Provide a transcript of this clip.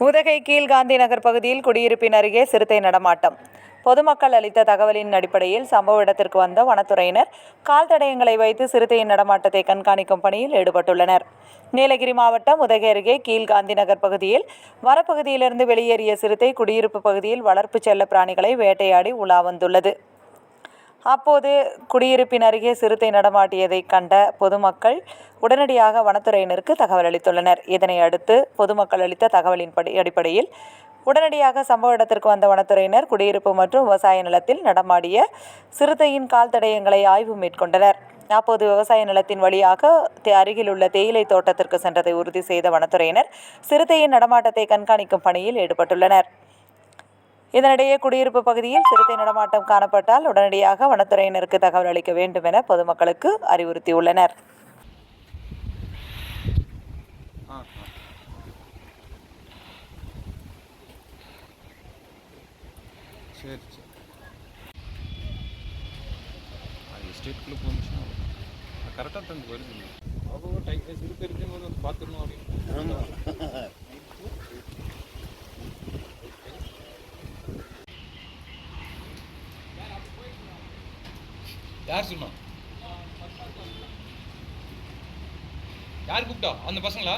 உதகை கீழ்காந்தி நகர் பகுதியில் குடியிருப்பின் அருகே சிறுத்தை நடமாட்டம். பொதுமக்கள் அளித்த தகவலின் அடிப்படையில் சம்பவ இடத்திற்கு வந்த வனத்துறையினர் கால் தடயங்களை வைத்து சிறுத்தையின் நடமாட்டத்தை கண்காணிக்கும் பணியில் ஈடுபட்டுள்ளனர். நீலகிரி மாவட்டம் உதகை அருகே கீழ்காந்தி நகர் பகுதியில் வனப்பகுதியிலிருந்து வெளியேறிய சிறுத்தை குடியிருப்பு பகுதியில் வளர்ப்பு செல்ல பிராணிகளை வேட்டையாடி உலா வந்துள்ளது. அப்போது குடியிருப்பின் அருகே சிறுத்தை நடமாட்டியதைக் கண்ட பொதுமக்கள் உடனடியாக வனத்துறையினருக்கு தகவல் அளித்துள்ளனர். இதனை அடுத்து பொதுமக்கள் அளித்த தகவலின் படி அடிப்படையில் உடனடியாக சம்பவ இடத்திற்கு வந்த வனத்துறையினர் குடியிருப்பு மற்றும் விவசாய நிலத்தில் நடமாடிய சிறுத்தையின் கால் தடயங்களை ஆய்வு மேற்கொண்டனர். அப்போது விவசாய நிலத்தின் வழியாக தே- அருகிலுள்ள தேயிலை தோட்டத்திற்கு சென்றதை உறுதி செய்த வனத்துறையினர் சிறுத்தையின் நடமாட்டத்தை கண்காணிக்கும் பணியில் ஈடுபட்டுள்ளனர். இதனிடையே குடியிருப்பு பகுதியில் சிறுத்தை நடமாட்டம் காணப்பட்டால் உடனடியாக வனத்துறையினருக்கு தகவல் அளிக்க வேண்டும் என பொதுமக்களுக்கு அறிவுறுத்தியுள்ளனர் ஆ ஆ. சரி சரி அது எஸ்டேட்டுக்குள்ளே போந்துச்சுன்னா கரெக்டாக தந்து வருது அவங்க டைம் சிறுத்தை இருக்குன்னு யார் சொன்னா யார் கூப்பிட்டா? அந்த பசங்களா?